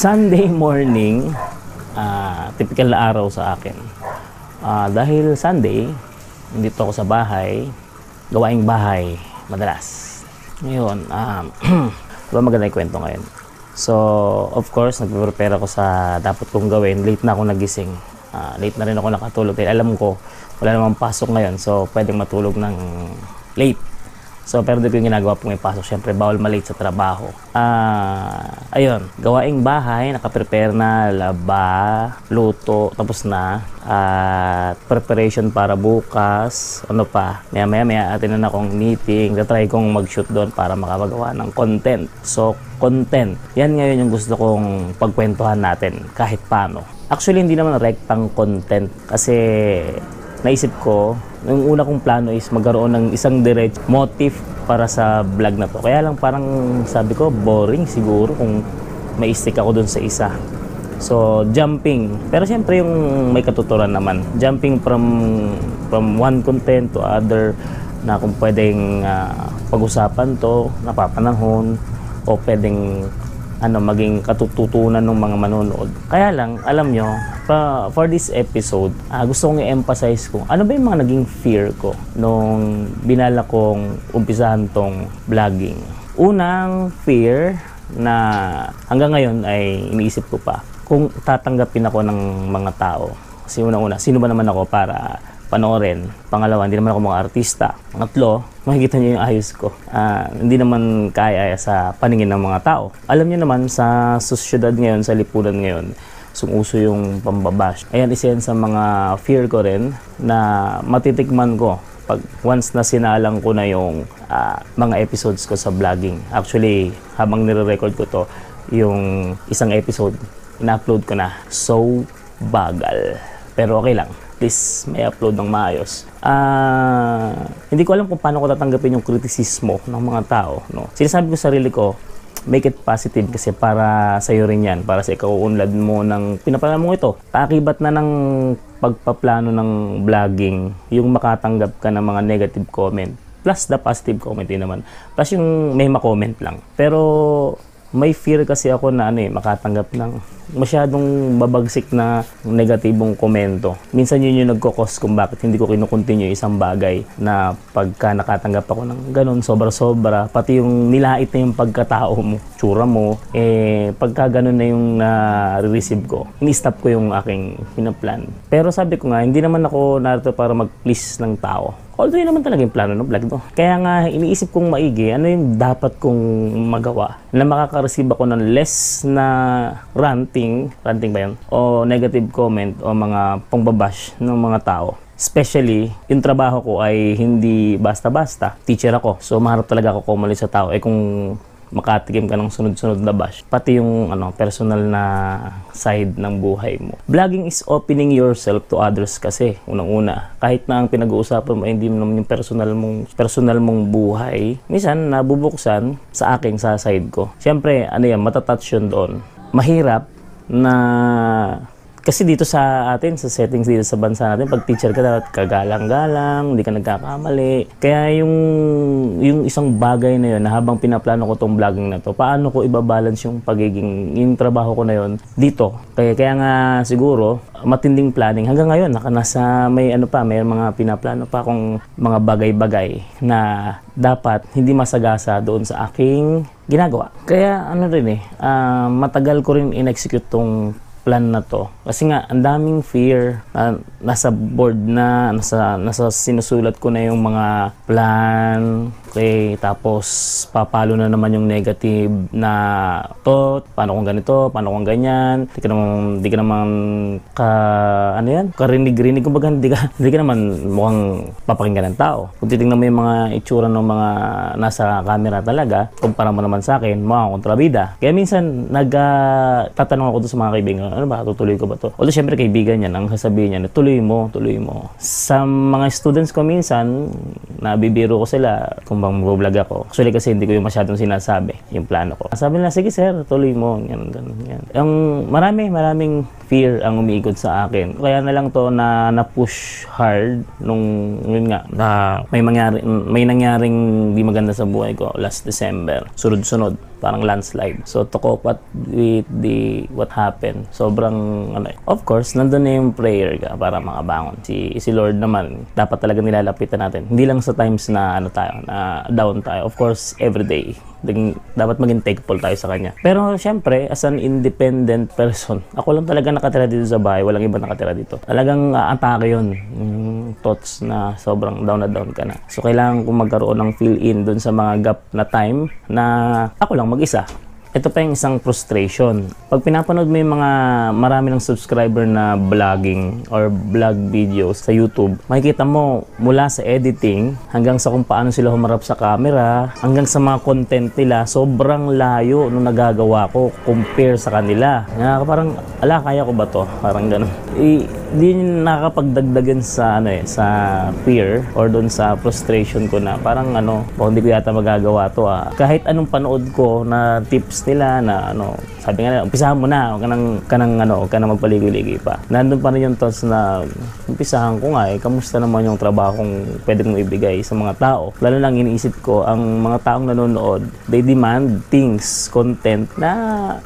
Sunday morning, ah, typical na araw sa akin. Ah, dahil Sunday, nandito ako sa bahay, gawaing bahay, madalas. Ngayon, um, diba maganda yung kwento ngayon? So, of course, nagpe-prepare ako sa dapat kong gawin. Late na ako nagising. Ah, late na rin ako nakatulog. Dahil alam ko, wala namang pasok ngayon. So, pwedeng matulog ng late. So, pero di ko yung ginagawa pag may pasok. Siyempre, bawal malate sa trabaho. Ah, ayun, gawaing bahay, nakaprepare na, laba, luto, tapos na. At preparation para bukas. Ano pa? Maya maya, maya atin na akong meeting. Tatry kong mag-shoot doon para makapagawa ng content. So, content. Yan ngayon yung gusto kong pagkwentuhan natin kahit paano. Actually, hindi naman rectang content kasi naisip ko, yung una kong plano is magkaroon ng isang direct motive para sa vlog na to. Kaya lang parang sabi ko, boring siguro kung may stick ako dun sa isa. So, jumping. Pero siyempre yung may katuturan naman. Jumping from from one content to other na kung pwedeng ah, pag-usapan to, napapanahon, o pwedeng ano maging katututunan ng mga manonood. Kaya lang, alam nyo, pa, for this episode, ah, gusto kong i-emphasize ko, ano ba yung mga naging fear ko nung binala kong umpisahan tong vlogging. Unang fear na hanggang ngayon ay iniisip ko pa, kung tatanggapin ako ng mga tao. Kasi una-una, sino ba naman ako para panoorin. Pangalawa, hindi naman ako mga artista. Pangatlo, makikita niyo yung ayos ko. Ah, hindi naman kaya sa paningin ng mga tao. Alam niyo naman, sa sosyedad ngayon, sa lipunan ngayon, sumuso yung pambabash. Ayan, isa yan sa mga fear ko rin na matitikman ko pag once na sinalang ko na yung ah, mga episodes ko sa vlogging. Actually, habang nire-record ko to, yung isang episode, ina-upload ko na. So, bagal. Pero okay lang please may upload ng maayos. Ah, hindi ko alam kung paano ko tatanggapin yung kritisismo ng mga tao. No? Sinasabi ko sa sarili ko, make it positive kasi para sa iyo rin yan, para sa ikaw unlad mo ng pinaplano mo ito. Kaakibat na ng pagpaplano ng vlogging, yung makatanggap ka ng mga negative comment. Plus the positive comment din naman. Plus yung may ma-comment lang. Pero may fear kasi ako na ano eh, makatanggap ng masyadong babagsik na negatibong komento. Minsan yun yung nagkokos kung bakit hindi ko kinukontinue isang bagay na pagka nakatanggap ako ng ganun, sobra-sobra, pati yung nilait na yung pagkatao mo, tsura mo, eh, pagka ganun na yung na-receive ko, ini-stop ko yung aking pinaplan. Pero sabi ko nga, hindi naman ako narito para mag-please ng tao. Although yun naman talaga yung plano ng vlog to. Kaya nga, iniisip kong maigi, ano yung dapat kong magawa na makaka-receive ako ng less na ranting, ranting ba yun? O negative comment o mga pangbabash ng mga tao. Especially, yung trabaho ko ay hindi basta-basta. Teacher ako. So, maharap talaga ako kumali sa tao. Eh kung makatikim ka ng sunod-sunod na bash. Pati yung ano, personal na side ng buhay mo. Vlogging is opening yourself to others kasi, unang-una. Kahit na ang pinag-uusapan mo ay hindi naman yung personal mong, personal mong buhay, minsan nabubuksan sa aking sa side ko. Siyempre, ano yan, matatouch yun doon. Mahirap na kasi dito sa atin, sa settings dito sa bansa natin, pag teacher ka dapat kagalang-galang, hindi ka nagkakamali. Kaya yung, yung isang bagay na yun, na habang pinaplano ko tong vlogging na to, paano ko ibabalance yung pagiging, yung trabaho ko na yun dito. Kaya, kaya nga siguro, matinding planning. Hanggang ngayon, naka, nasa may ano pa, may mga pinaplano pa akong mga bagay-bagay na dapat hindi masagasa doon sa aking ginagawa. Kaya ano rin eh, ah, matagal ko rin in-execute tong plan na to. Kasi nga, ang daming fear na nasa board na, nasa, nasa sinusulat ko na yung mga plan, okay, tapos papalo na naman yung negative na to, paano kung ganito, paano kung ganyan, di ka naman, di ka naman ka, ano yan, karinig-rinig, kumbaga hindi ka, hindi ka naman mukhang papakinggan ng tao. Kung titingnan mo yung mga itsura ng mga nasa camera talaga, kumpara mo naman sa akin, mga kontrabida. Kaya minsan, nagtatanong ako doon sa mga kaibigan, ano ba, tutuloy ko ba to? Although syempre kaibigan yan, ang sasabihin niya, tuloy mo, tuloy mo. Sa mga students ko minsan, nabibiro ko sila kung bang vlog ako. Actually kasi hindi ko yung masyadong sinasabi, yung plano ko. Sabi nila, sige sir, tuloy mo, yan, yan, yan. Ang marami, maraming fear ang umiikot sa akin. Kaya na lang to na na-push hard nung, yun nga, na may, mangyari, may nangyaring di maganda sa buhay ko last December. Sunod-sunod parang landslide. So to cope up with the what happened, sobrang ano, of course, nandun na yung prayer ka para makabangon. Si si Lord naman, dapat talaga nilalapitan natin. Hindi lang sa times na ano tayo, na down tayo. Of course, every day. Ding- Dapat maging thankful tayo sa kanya. Pero syempre, as an independent person, ako lang talaga nakatira dito sa bahay. Walang iba nakatira dito. Talagang aatake yun. Yung thoughts na sobrang down na down ka na. So, kailangan ko magkaroon ng fill-in dun sa mga gap na time na ako lang mag-isa ito pa yung isang frustration. Pag pinapanood mo yung mga marami ng subscriber na vlogging or vlog videos sa YouTube, makikita mo mula sa editing hanggang sa kung paano sila humarap sa camera, hanggang sa mga content nila, sobrang layo nung nagagawa ko compare sa kanila. Nga parang, ala, kaya ko ba to? Parang ganun. I, di nakakapagdagdagan sa ano eh, sa fear or doon sa frustration ko na parang ano, baka hindi ko yata magagawa to ah. Kahit anong panood ko na tips nila na ano, sabi nga nila, umpisahan mo na, huwag ka nang, ka nang ano, huwag ka nang magpaligoy-ligoy pa. Nandun pa rin yung thoughts na, umpisahan ko nga eh, kamusta naman yung trabaho kong pwede kong ibigay sa mga tao. Lalo lang iniisip ko, ang mga taong nanonood, they demand things, content na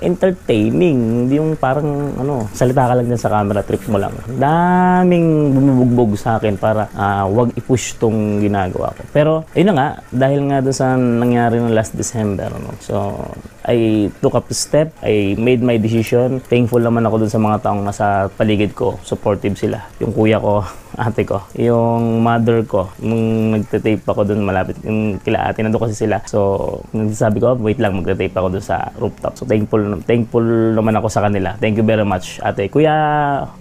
entertaining. Hindi yung parang, ano, salita ka lang dyan sa camera, trip mo lang. Daming bumubugbog sa akin para ah, wag i-push tong ginagawa ko. Pero, ayun na nga, dahil nga doon sa nangyari ng last December, no? so, I took up the step, I made my decision. Thankful naman ako dun sa mga taong nasa paligid ko. Supportive sila. Yung kuya ko, ate ko, yung mother ko, nung nagte-tape ako dun malapit, yung kila ate, nandun kasi sila. So, nagsasabi ko, wait lang, magte-tape ako dun sa rooftop. So, thankful, thankful naman ako sa kanila. Thank you very much, ate. Kuya,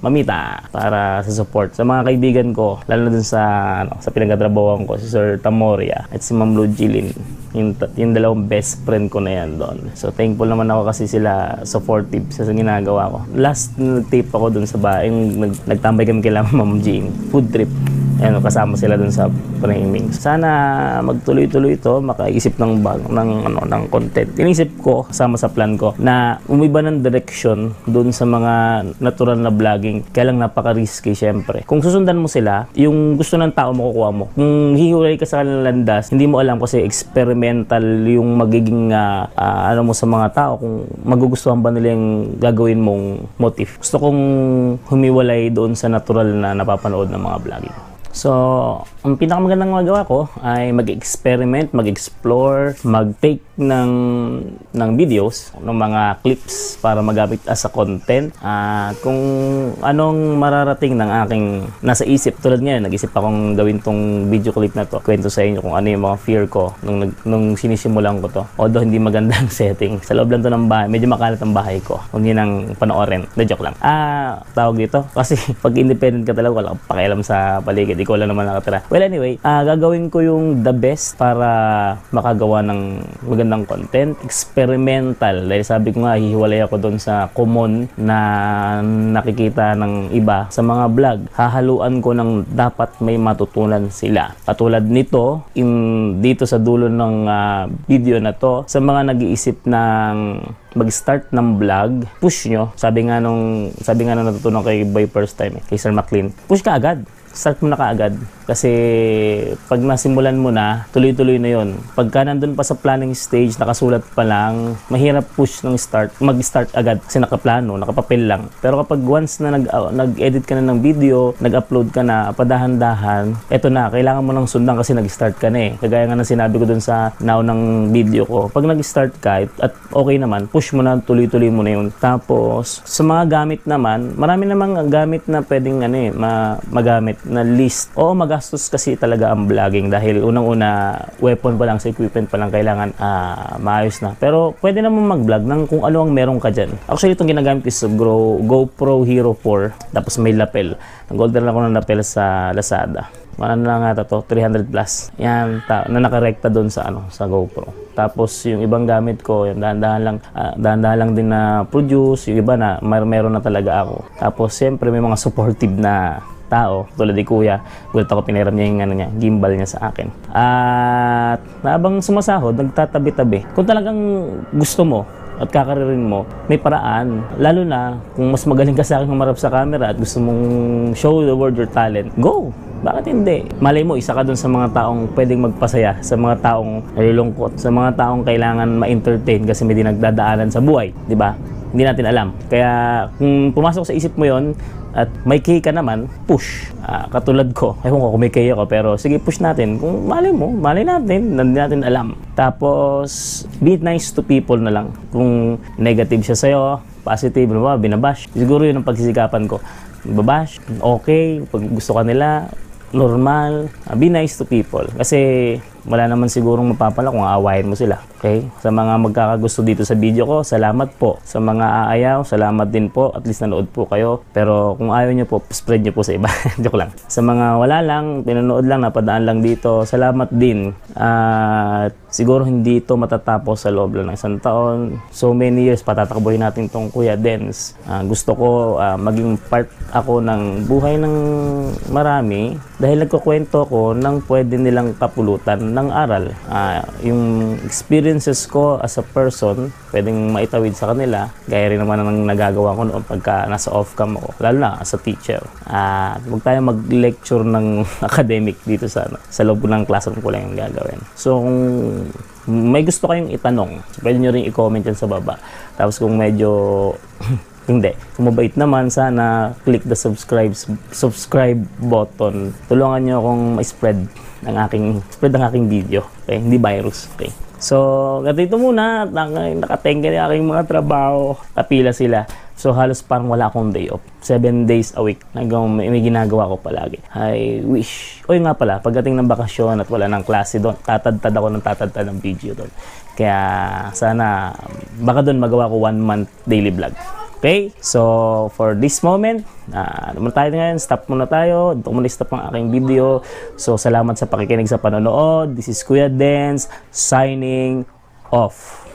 mamita, para sa support. Sa mga kaibigan ko, lalo na dun sa, ano, sa pinagkatrabawan ko, si Sir Tamoria at si Ma'am Lou Jilin. Yung, yung dalawang best friend ko na yan doon. So, thankful naman ako kasi sila supportive sa ginagawa ko. Last nag-tape ako dun sa bahay, yung nag, nagtambay kami kila Ma'am Jean. Food trip. Ayan, kasama sila dun sa framing. Sana magtuloy-tuloy ito, makaisip ng bag, ng ano, ng content. Inisip ko kasama sa plan ko na umiba ng direction dun sa mga natural na vlogging. Kaya lang napaka-risky syempre. Kung susundan mo sila, yung gusto ng tao makukuha mo. Kung hihiwalay ka sa kanilang landas, hindi mo alam kasi experimental yung magiging ah, ah, ano mo sa mga tao kung magugustuhan ba nila yung gagawin mong motif. Gusto kong humiwalay doon sa natural na napapanood ng mga vlogging. So, ang pinakamagandang magawa ko ay mag-experiment, mag-explore, mag-take ng, ng videos, ng mga clips para magamit as a content. Ah, kung anong mararating ng aking nasa isip, tulad ngayon, nag-isip akong gawin tong video clip na to. Kwento sa inyo kung ano yung mga fear ko nung, nung sinisimulan ko to. Although hindi maganda ang setting. Sa loob lang to ng bahay, medyo makalat ang bahay ko. Huwag niyo nang panoorin. Na joke lang. Ah, tawag dito. Kasi pag independent ka talaga, wala kang pakialam sa paligid. Ikaw lang naman nakatira. Well, anyway, ah, gagawin ko yung the best para makagawa ng magandang content. Experimental. Dahil sabi ko nga, hihiwalay ako doon sa common na nakikita ng iba sa mga vlog. Hahaluan ko ng dapat may matutunan sila. Katulad nito, in, dito sa dulo ng ah, video na to, sa mga nag-iisip ng mag-start ng vlog, push nyo. Sabi nga nung, sabi nga nung natutunan kay Boy First Time, eh, kay Sir McLean, push ka agad. Start mo na kaagad. Kasi pag nasimulan mo na, tuloy-tuloy na yon. Pagka nandun pa sa planning stage, nakasulat pa lang, mahirap push ng start, mag-start agad kasi nakaplano, nakapapel lang. Pero kapag once na nag, uh, nag-edit ka na ng video, nag-upload ka na, padahan-dahan, eto na, kailangan mo ng sundan kasi nag-start ka na eh. Kagaya nga ng sinabi ko dun sa now ng video ko. Pag nag-start ka at okay naman, push mo na, tuloy-tuloy mo na yun. Tapos, sa mga gamit naman, marami namang gamit na pwedeng ano eh, ma- magamit na list. Oo, magastos kasi talaga ang vlogging dahil unang-una, weapon pa lang, sa equipment pa lang kailangan ah, maayos na. Pero pwede naman mag-vlog ng kung ano ang meron ka dyan. Actually, itong ginagamit ko is Go, GoPro Hero 4. Tapos may lapel. Nag-order lang ako ng lapel sa Lazada. Ano na nga to, 300 plus. Yan, ta- na nakarekta doon sa ano, sa GoPro. Tapos yung ibang gamit ko, yung dahan-dahan lang, ah, dahan-dahan lang din na produce, yung iba na mer- meron na talaga ako. Tapos siyempre may mga supportive na tao, tulad ni Kuya, gulat ako piniram niya yung ano niya, gimbal niya sa akin. At habang sumasahod, nagtatabi-tabi. Kung talagang gusto mo, at kakaririn mo, may paraan. Lalo na kung mas magaling ka sa akin humarap sa camera at gusto mong show the world your talent, go! Bakit hindi? Malay mo, isa ka dun sa mga taong pwedeng magpasaya, sa mga taong nalulungkot, sa mga taong kailangan ma-entertain kasi may dinagdadaanan sa buhay, di ba? Hindi natin alam. Kaya kung pumasok sa isip mo yon at may kay ka naman, push. Ah, katulad ko, ewan ko kung may kay ako, pero sige push natin. Kung malay mo, malay natin, hindi natin alam. Tapos, be nice to people na lang. Kung negative siya sa'yo, positive, ba, binabash. Siguro yun ang pagsisikapan ko. Babash, okay, pag gusto ka nila, normal, uh, be nice to people. Kasi wala naman sigurong mapapala kung aawahin mo sila. Okay? Sa mga magkakagusto dito sa video ko, salamat po. Sa mga aayaw, salamat din po. At least nanood po kayo. Pero kung ayaw nyo po, spread nyo po sa iba. Joke lang. Sa mga wala lang, pinanood lang, napadaan lang dito, salamat din. At siguro hindi ito matatapos sa loob lang ng isang taon. So many years, patatakboy natin tong Kuya Dens. Uh, gusto ko uh, maging part ako ng buhay ng marami dahil nagkukwento ko ng pwede nilang kapulutan ng aral. Uh, yung experiences ko as a person, pwedeng maitawid sa kanila. Gaya rin naman ng nagagawa ko noon pagka nasa off-cam ako, lalo na as a teacher. Uh, huwag tayo mag-lecture ng academic dito sa, sa loob ng classroom ko lang yung gagawin. So, kung may gusto kayong itanong, pwede nyo rin i-comment yan sa baba. Tapos kung medyo hindi. Kung mabait naman, sana click the subscribe subscribe button. Tulungan nyo akong ma-spread ng aking spread ng aking video. Okay, hindi virus. Okay. So, ganito muna, nakatengke na aking mga trabaho, kapila sila. So, halos parang wala akong day off. Seven days a week. Hanggang may, may ginagawa ko palagi. I wish. O nga pala, pagdating ng bakasyon at wala ng klase doon, tatadtad ako ng tatadtad ng video doon. Kaya, sana, baka doon magawa ko one month daily vlog. Okay? So, for this moment, uh, naman tayo ngayon, stop muna tayo. Dito muna stop ang aking video. So, salamat sa pakikinig sa panonood. This is Kuya Dance, signing off.